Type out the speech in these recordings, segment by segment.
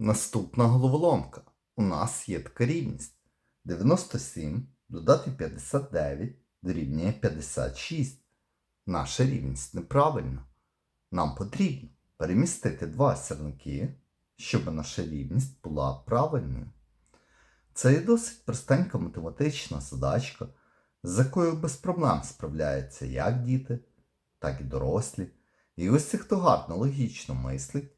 Наступна головоломка. У нас є така рівність. 97 додати 59 дорівнює 56. Наша рівність неправильна. Нам потрібно перемістити два сірники, щоб наша рівність була правильною. Це є досить простенька математична задачка, з якою без проблем справляються як діти, так і дорослі. І усі, хто гарно логічно мислить,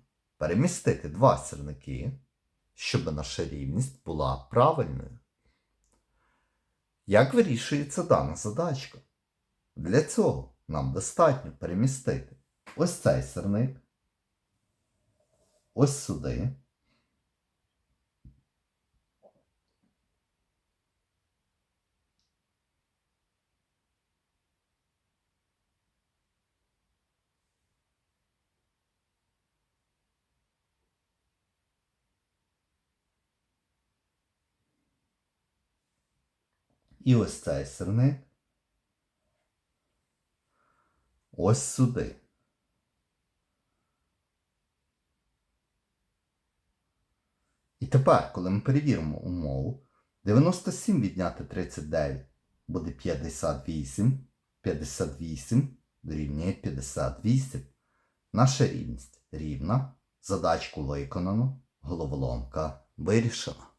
перемістити два сірники, щоб наша рівність була правильною. Як вирішується дана задачка? Для цього нам достатньо перемістити ось цей сирник, ось сюди. І ось цей сирник. Ось сюди. І тепер, коли ми перевіримо умову, 97 відняти 39 буде 58, 58 дорівнює 58. Наша рівність рівна, задачку виконано, головоломка вирішена.